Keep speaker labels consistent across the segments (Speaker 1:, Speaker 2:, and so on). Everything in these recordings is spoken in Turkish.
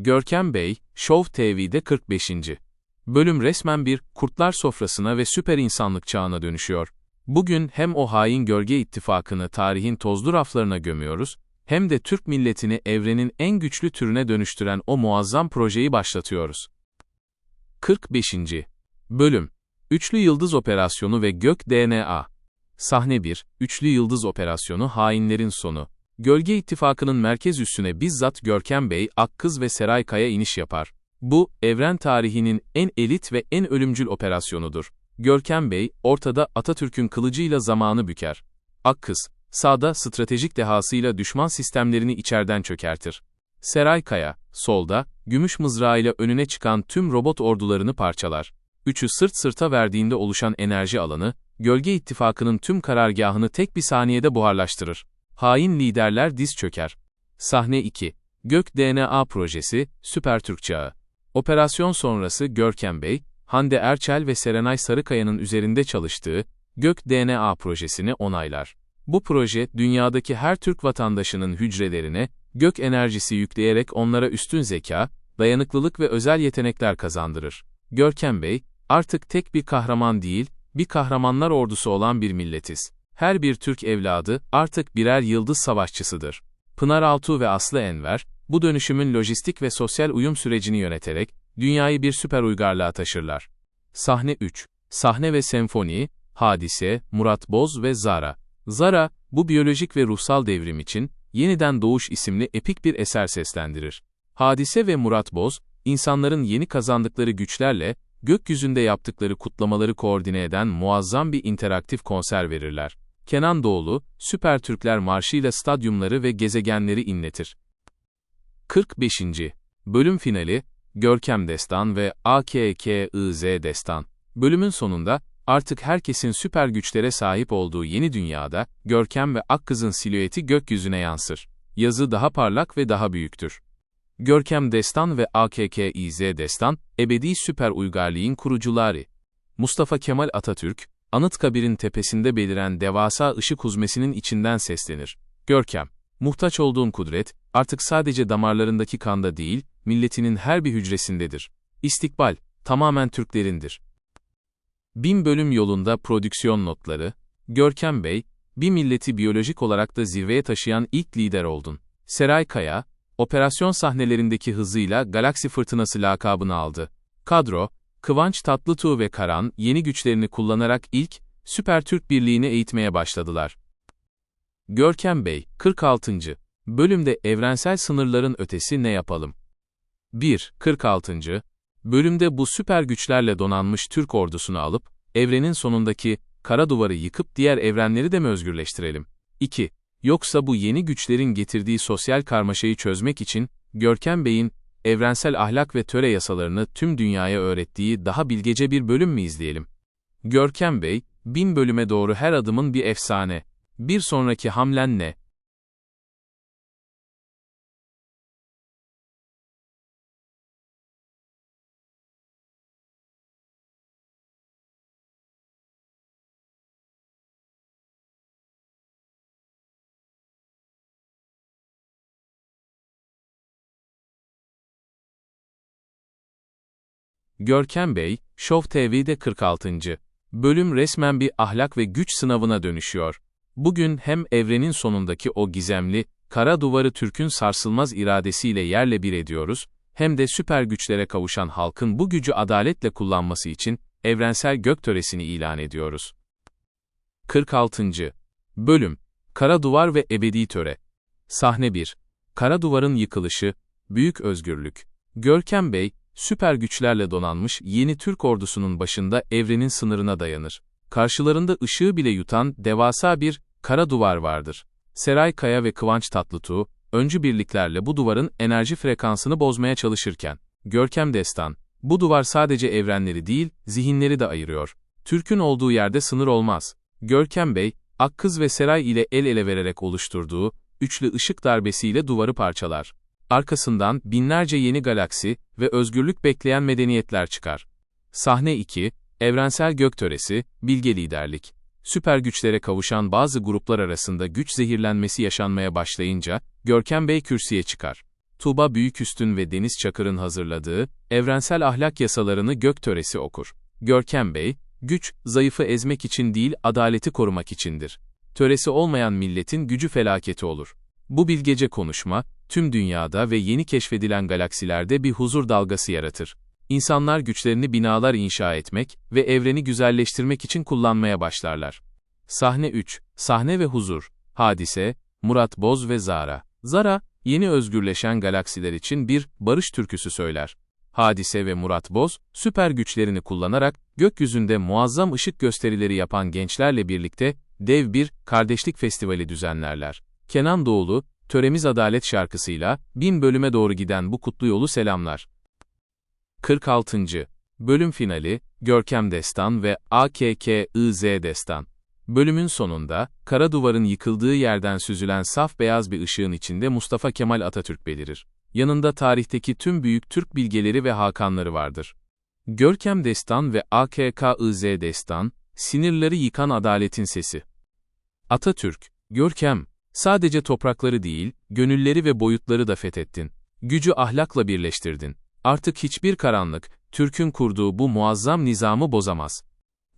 Speaker 1: Görkem Bey, Show TV'de 45. Bölüm resmen bir kurtlar sofrasına ve süper insanlık çağına dönüşüyor. Bugün hem o hain gölge ittifakını tarihin tozlu raflarına gömüyoruz, hem de Türk milletini evrenin en güçlü türüne dönüştüren o muazzam projeyi başlatıyoruz. 45. Bölüm Üçlü Yıldız Operasyonu ve Gök DNA Sahne 1, Üçlü Yıldız Operasyonu hainlerin sonu. Gölge İttifakı'nın merkez üssüne bizzat Görkem Bey, Akkız ve Seray Kaya iniş yapar. Bu, evren tarihinin en elit ve en ölümcül operasyonudur. Görkem Bey, ortada Atatürk'ün kılıcıyla zamanı büker. Akkız, sağda stratejik dehasıyla düşman sistemlerini içerden çökertir. Seray Kaya, solda, gümüş mızrağıyla önüne çıkan tüm robot ordularını parçalar. Üçü sırt sırta verdiğinde oluşan enerji alanı, Gölge İttifakı'nın tüm karargahını tek bir saniyede buharlaştırır. Hain liderler diz çöker. Sahne 2. Gök DNA Projesi, Süper Türk Çağı. Operasyon sonrası Görkem Bey, Hande Erçel ve Serenay Sarıkaya'nın üzerinde çalıştığı Gök DNA projesini onaylar. Bu proje, dünyadaki her Türk vatandaşının hücrelerine gök enerjisi yükleyerek onlara üstün zeka, dayanıklılık ve özel yetenekler kazandırır. Görkem Bey, artık tek bir kahraman değil, bir kahramanlar ordusu olan bir milletiz. Her bir Türk evladı artık birer yıldız savaşçısıdır. Pınar Altuğ ve Aslı Enver, bu dönüşümün lojistik ve sosyal uyum sürecini yöneterek, dünyayı bir süper uygarlığa taşırlar. Sahne 3. Sahne ve senfoni, Hadise, Murat Boz ve Zara. Zara, bu biyolojik ve ruhsal devrim için, Yeniden Doğuş isimli epik bir eser seslendirir. Hadise ve Murat Boz, insanların yeni kazandıkları güçlerle, gökyüzünde yaptıkları kutlamaları koordine eden muazzam bir interaktif konser verirler. Kenan Doğulu, Süper Türkler Marşı'yla stadyumları ve gezegenleri inletir. 45. Bölüm finali, Görkem Destan ve AKKIZ Destan. Bölümün sonunda, artık herkesin süper güçlere sahip olduğu yeni dünyada, Görkem ve Akkız'ın silüeti gökyüzüne yansır. Yazı daha parlak ve daha büyüktür. Görkem Destan ve AKKİZ Destan, ebedi süper uygarlığın kurucuları. Mustafa Kemal Atatürk, Anıtkabir'in tepesinde beliren devasa ışık huzmesinin içinden seslenir. Görkem, muhtaç olduğun kudret, artık sadece damarlarındaki kanda değil, milletinin her bir hücresindedir. İstikbal, tamamen Türklerindir. Bin bölüm yolunda prodüksiyon notları, Görkem Bey, bir milleti biyolojik olarak da zirveye taşıyan ilk lider oldun. Seray Kaya, operasyon sahnelerindeki hızıyla Galaksi Fırtınası lakabını aldı. Kadro, Kıvanç Tatlıtuğ ve Karan, yeni güçlerini kullanarak ilk, Süper Türk Birliği'ni eğitmeye başladılar. Görkem Bey, 46. Bölümde evrensel sınırların ötesi ne yapalım? 1. 46. Bölümde bu süper güçlerle donanmış Türk ordusunu alıp, evrenin sonundaki kara duvarı yıkıp diğer evrenleri de mi özgürleştirelim? 2. Yoksa bu yeni güçlerin getirdiği sosyal karmaşayı çözmek için, Görkem Bey'in, evrensel ahlak ve töre yasalarını tüm dünyaya öğrettiği daha bilgece bir bölüm mü izleyelim? Görkem Bey, bin bölüme doğru her adımın bir efsane. Bir sonraki hamlen ne? Görkem Bey, Show TV'de 46. Bölüm resmen bir ahlak ve güç sınavına dönüşüyor. Bugün hem evrenin sonundaki o gizemli, kara duvarı Türk'ün sarsılmaz iradesiyle yerle bir ediyoruz, hem de süper güçlere kavuşan halkın bu gücü adaletle kullanması için evrensel gök töresini ilan ediyoruz. 46. Bölüm Kara Duvar ve Ebedi Töre Sahne 1 Kara Duvarın Yıkılışı, Büyük Özgürlük Görkem Bey, süper güçlerle donanmış yeni Türk ordusunun başında evrenin sınırına dayanır. Karşılarında ışığı bile yutan devasa bir kara duvar vardır. Seray Kaya ve Kıvanç Tatlıtuğ, öncü birliklerle bu duvarın enerji frekansını bozmaya çalışırken, Görkem Destan, bu duvar sadece evrenleri değil, zihinleri de ayırıyor. Türk'ün olduğu yerde sınır olmaz. Görkem Bey, Akkız ve Seray ile el ele vererek oluşturduğu, üçlü ışık darbesiyle duvarı parçalar. Arkasından binlerce yeni galaksi ve özgürlük bekleyen medeniyetler çıkar. Sahne 2, Evrensel Göktöresi, Bilge Liderlik. Süper güçlere kavuşan bazı gruplar arasında güç zehirlenmesi yaşanmaya başlayınca, Görkem Bey kürsüye çıkar. Tuğba Büyüküstün ve Deniz Çakır'ın hazırladığı Evrensel Ahlak Yasalarını Gök Töresi okur. Görkem Bey, güç, zayıfı ezmek için değil, adaleti korumak içindir. Töresi olmayan milletin gücü felaketi olur. Bu bilgece konuşma, tüm dünyada ve yeni keşfedilen galaksilerde bir huzur dalgası yaratır. İnsanlar güçlerini binalar inşa etmek ve evreni güzelleştirmek için kullanmaya başlarlar. Sahne 3, Sahne ve Huzur, Hadise, Murat Boz ve Zara. Zara, yeni özgürleşen galaksiler için bir barış türküsü söyler. Hadise ve Murat Boz, süper güçlerini kullanarak gökyüzünde muazzam ışık gösterileri yapan gençlerle birlikte dev bir kardeşlik festivali düzenlerler. Kenan Doğulu, Töremiz Adalet şarkısıyla bin bölüme doğru giden bu kutlu yolu selamlar. 46. Bölüm finali, Görkem Destan ve AKKIZ Destan. Bölümün sonunda, kara duvarın yıkıldığı yerden süzülen saf beyaz bir ışığın içinde Mustafa Kemal Atatürk belirir. Yanında tarihteki tüm büyük Türk bilgeleri ve hakanları vardır. Görkem Destan ve AKKIZ Destan, sinirleri yıkan adaletin sesi. Atatürk, Görkem, sadece toprakları değil, gönülleri ve boyutları da fethettin. Gücü ahlakla birleştirdin. Artık hiçbir karanlık, Türk'ün kurduğu bu muazzam nizamı bozamaz.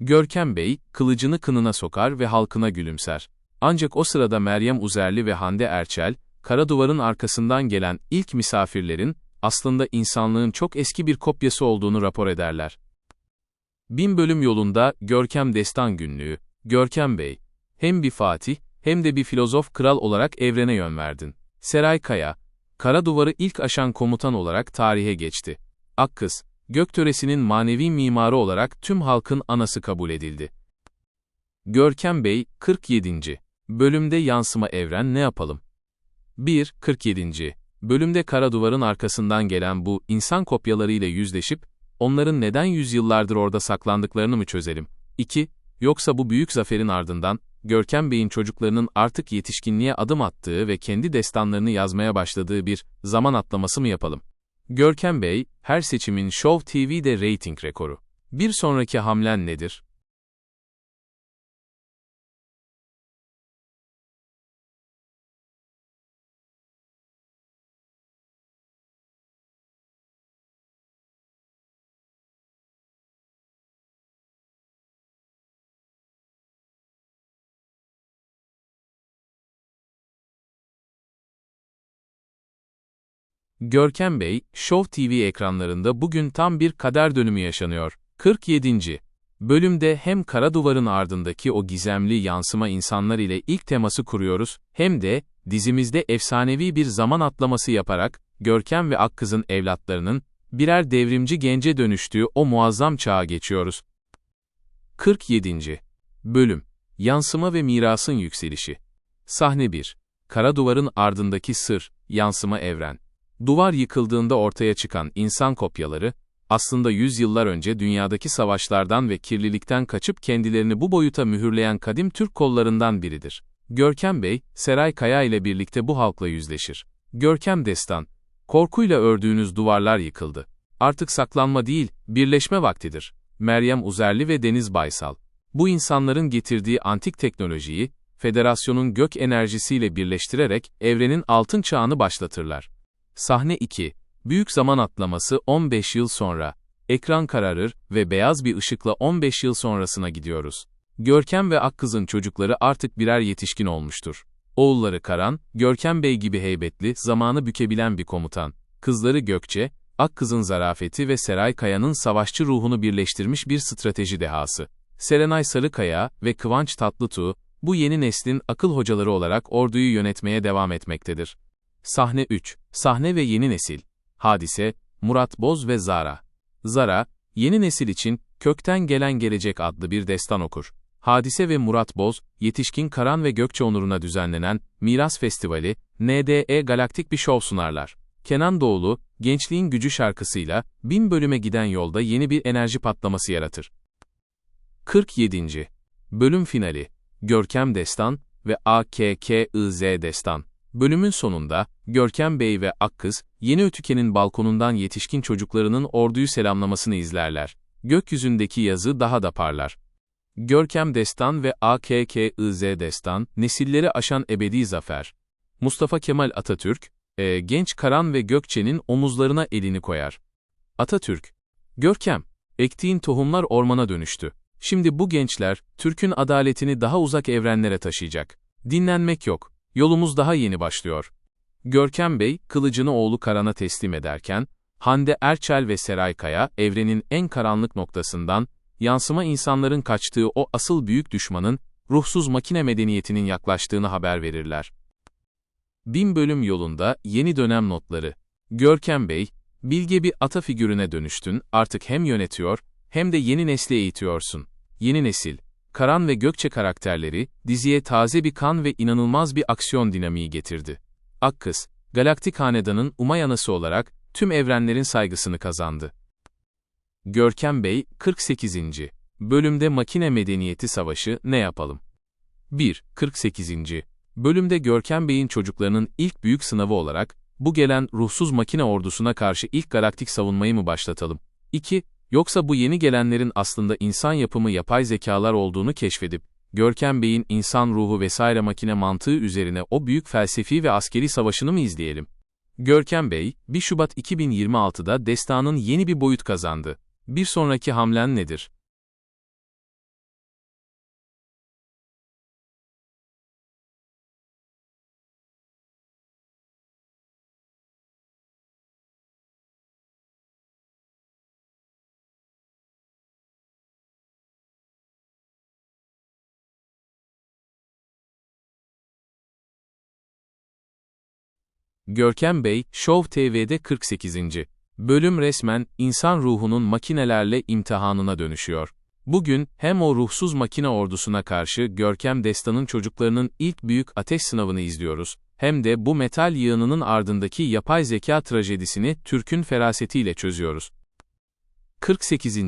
Speaker 1: Görkem Bey, kılıcını kınına sokar ve halkına gülümser. Ancak o sırada Meryem Uzerli ve Hande Erçel, kara duvarın arkasından gelen ilk misafirlerin, aslında insanlığın çok eski bir kopyası olduğunu rapor ederler. Bin bölüm yolunda Görkem Destan Günlüğü, Görkem Bey, hem bir fatih, hem de bir filozof kral olarak evrene yön verdin. Seray Kaya, kara duvarı ilk aşan komutan olarak tarihe geçti. Akkız, Göktöresinin manevi mimarı olarak tüm halkın anası kabul edildi. Görkem Bey, 47. Bölümde yansıma evren ne yapalım? 1. 47. Bölümde kara duvarın arkasından gelen bu insan kopyalarıyla yüzleşip, onların neden yüzyıllardır orada saklandıklarını mı çözelim? 2. Yoksa bu büyük zaferin ardından, Görkem Bey'in çocuklarının artık yetişkinliğe adım attığı ve kendi destanlarını yazmaya başladığı bir zaman atlaması mı yapalım? Görkem Bey, her seçimin Show TV'de reyting rekoru. Bir sonraki hamlen nedir? Görkem Bey, Show TV ekranlarında bugün tam bir kader dönümü yaşanıyor. 47. Bölümde hem kara duvarın ardındaki o gizemli yansıma insanlar ile ilk teması kuruyoruz, hem de dizimizde efsanevi bir zaman atlaması yaparak Görkem ve Akkız'ın evlatlarının birer devrimci gence dönüştüğü o muazzam çağa geçiyoruz. 47. Bölüm Yansıma ve mirasın yükselişi. Sahne 1. Kara duvarın ardındaki sır, yansıma evren. Duvar yıkıldığında ortaya çıkan insan kopyaları, aslında yüzyıllar önce dünyadaki savaşlardan ve kirlilikten kaçıp kendilerini bu boyuta mühürleyen kadim Türk kollarından biridir. Görkem Bey, Seray Kaya ile birlikte bu halkla yüzleşir. Görkem Destan, korkuyla ördüğünüz duvarlar yıkıldı. Artık saklanma değil, birleşme vaktidir. Meryem Uzerli ve Deniz Baysal. Bu insanların getirdiği antik teknolojiyi, federasyonun gök enerjisiyle birleştirerek evrenin altın çağını başlatırlar. Sahne 2. Büyük zaman atlaması 15 yıl sonra. Ekran kararır ve beyaz bir ışıkla 15 yıl sonrasına gidiyoruz. Görkem ve Akkız'ın çocukları artık birer yetişkin olmuştur. Oğulları Karan, Görkem Bey gibi heybetli, zamanı bükebilen bir komutan. Kızları Gökçe, Akkız'ın zarafeti ve Seray Kaya'nın savaşçı ruhunu birleştirmiş bir strateji dehası. Serenay Sarıkaya ve Kıvanç Tatlıtuğ, bu yeni neslin akıl hocaları olarak orduyu yönetmeye devam etmektedir. Sahne 3. Sahne ve yeni nesil. Hadise, Murat Boz ve Zara. Zara, yeni nesil için Kökten Gelen Gelecek adlı bir destan okur. Hadise ve Murat Boz, yetişkin Karan ve Gökçe onuruna düzenlenen Miras Festivali, NDE galaktik bir şov sunarlar. Kenan Doğulu, Gençliğin Gücü şarkısıyla, bin bölüme giden yolda yeni bir enerji patlaması yaratır. 47. Bölüm finali, Görkem Destan ve AKKIZ Destan. Bölümün sonunda, Görkem Bey ve Akkız, Yeni Ötüken'in balkonundan yetişkin çocuklarının orduyu selamlamasını izlerler. Gökyüzündeki yazı daha da parlar. Görkem Destan ve AKKIZ Destan, nesilleri aşan ebedi zafer. Mustafa Kemal Atatürk, Ee, genç Karan ve Gökçe'nin omuzlarına elini koyar. Atatürk, Görkem, ektiğin tohumlar ormana dönüştü. Şimdi bu gençler, Türk'ün adaletini daha uzak evrenlere taşıyacak. Dinlenmek yok, yolumuz daha yeni başlıyor. Görkem Bey, kılıcını oğlu Karan'a teslim ederken, Hande Erçel ve Seray Kaya, evrenin en karanlık noktasından, yansıma insanların kaçtığı o asıl büyük düşmanın, ruhsuz makine medeniyetinin yaklaştığını haber verirler. Bin bölüm yolunda yeni dönem notları. Görkem Bey, bilge bir ata figürüne dönüştün, artık hem yönetiyor, hem de yeni nesli eğitiyorsun. Yeni nesil, Karan ve Gökçe karakterleri, diziye taze bir kan ve inanılmaz bir aksiyon dinamiği getirdi. Akkız, Galaktik Hanedan'ın Umayanası olarak, tüm evrenlerin saygısını kazandı. Görkem Bey, 48. Bölümde Makine Medeniyeti Savaşı ne yapalım? 1. 48. Bölümde Görkem Bey'in çocuklarının ilk büyük sınavı olarak, bu gelen ruhsuz makine ordusuna karşı ilk galaktik savunmayı mı başlatalım? 2. Yoksa bu yeni gelenlerin aslında insan yapımı yapay zekalar olduğunu keşfedip, Görkem Bey'in insan ruhu vesaire makine mantığı üzerine o büyük felsefi ve askeri savaşını mı izleyelim? Görkem Bey, 1 Şubat 2026'da destanın yeni bir boyut kazandı. Bir sonraki hamlen nedir? Görkem Bey, Show TV'de 48. Bölüm resmen, insan ruhunun makinelerle imtihanına dönüşüyor. Bugün, hem o ruhsuz makine ordusuna karşı Görkem Destan'ın çocuklarının ilk büyük ateş sınavını izliyoruz, hem de bu metal yığınının ardındaki yapay zeka trajedisini Türk'ün ferasetiyle çözüyoruz. 48.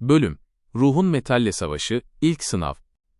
Speaker 1: Bölüm Ruhun Metalle Savaşı, İlk Sınav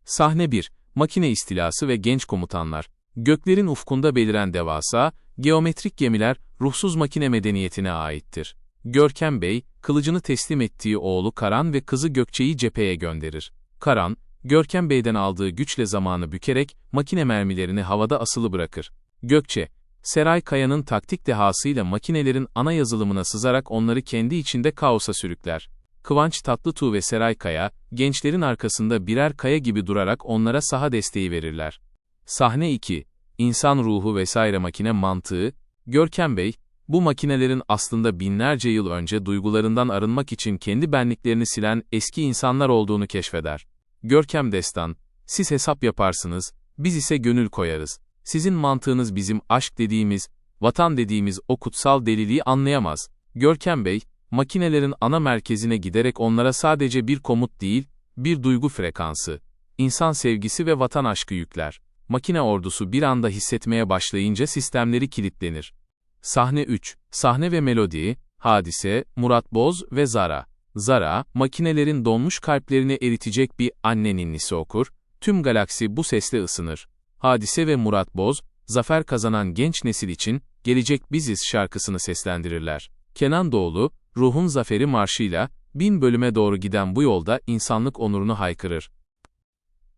Speaker 1: Sahne 1 Makine istilası ve genç komutanlar Göklerin ufkunda beliren devasa, geometrik gemiler, ruhsuz makine medeniyetine aittir. Görkem Bey, kılıcını teslim ettiği oğlu Karan ve kızı Gökçe'yi cepheye gönderir. Karan, Görkem Bey'den aldığı güçle zamanı bükerek, makine mermilerini havada asılı bırakır. Gökçe, Seray Kaya'nın taktik dehasıyla makinelerin ana yazılımına sızarak onları kendi içinde kaosa sürükler. Kıvanç Tatlıtuğ ve Seray Kaya, gençlerin arkasında birer kaya gibi durarak onlara saha desteği verirler. Sahne 2. İnsan ruhu vesaire makine mantığı, Görkem Bey, bu makinelerin aslında binlerce yıl önce duygularından arınmak için kendi benliklerini silen eski insanlar olduğunu keşfeder. Görkem Destan, siz hesap yaparsınız, biz ise gönül koyarız. Sizin mantığınız bizim aşk dediğimiz, vatan dediğimiz o kutsal deliliği anlayamaz. Görkem Bey, makinelerin ana merkezine giderek onlara sadece bir komut değil, bir duygu frekansı, insan sevgisi ve vatan aşkı yükler makine ordusu bir anda hissetmeye başlayınca sistemleri kilitlenir. Sahne 3, sahne ve melodi, Hadise, Murat Boz ve Zara. Zara, makinelerin donmuş kalplerini eritecek bir anne ninnisi okur, tüm galaksi bu sesle ısınır. Hadise ve Murat Boz, zafer kazanan genç nesil için, Gelecek Biziz şarkısını seslendirirler. Kenan Doğulu, Ruhun Zaferi marşıyla, bin bölüme doğru giden bu yolda insanlık onurunu haykırır.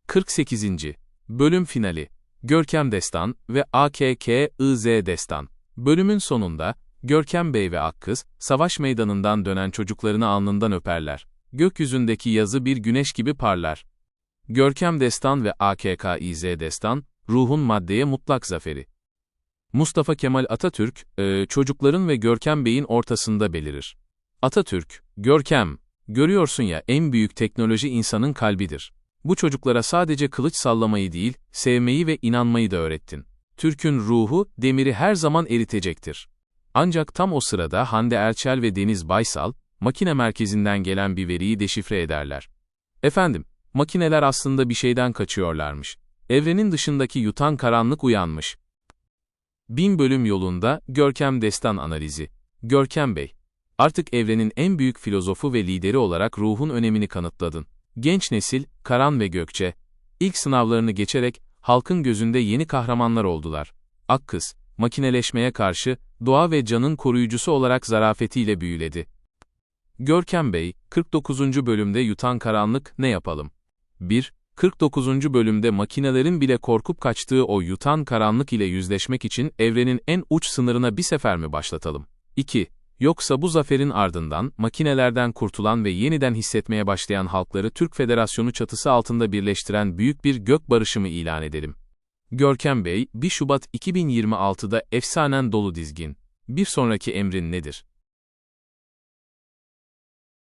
Speaker 1: 48. Bölüm finali. Görkem Destan ve AKK-IZ Destan. Bölümün sonunda, Görkem Bey ve Akkız, savaş meydanından dönen çocuklarını alnından öperler. Gökyüzündeki yazı bir güneş gibi parlar. Görkem Destan ve AKK-IZ Destan, ruhun maddeye mutlak zaferi. Mustafa Kemal Atatürk, e, çocukların ve Görkem Bey'in ortasında belirir. Atatürk, Görkem, görüyorsun ya en büyük teknoloji insanın kalbidir. Bu çocuklara sadece kılıç sallamayı değil, sevmeyi ve inanmayı da öğrettin. Türk'ün ruhu, demiri her zaman eritecektir. Ancak tam o sırada Hande Erçel ve Deniz Baysal, makine merkezinden gelen bir veriyi deşifre ederler. Efendim, makineler aslında bir şeyden kaçıyorlarmış. Evrenin dışındaki yutan karanlık uyanmış. Bin bölüm yolunda Görkem Destan analizi. Görkem Bey, artık evrenin en büyük filozofu ve lideri olarak ruhun önemini kanıtladın. Genç nesil, Karan ve Gökçe, ilk sınavlarını geçerek halkın gözünde yeni kahramanlar oldular. Akkız, makineleşmeye karşı doğa ve canın koruyucusu olarak zarafetiyle büyüledi. Görkem Bey, 49. bölümde yutan karanlık ne yapalım? 1. 49. bölümde makinelerin bile korkup kaçtığı o yutan karanlık ile yüzleşmek için evrenin en uç sınırına bir sefer mi başlatalım? 2. Yoksa bu zaferin ardından, makinelerden kurtulan ve yeniden hissetmeye başlayan halkları Türk Federasyonu çatısı altında birleştiren büyük bir gök barışı mı ilan edelim? Görkem Bey, 1 Şubat 2026'da efsanen dolu dizgin. Bir sonraki emrin nedir?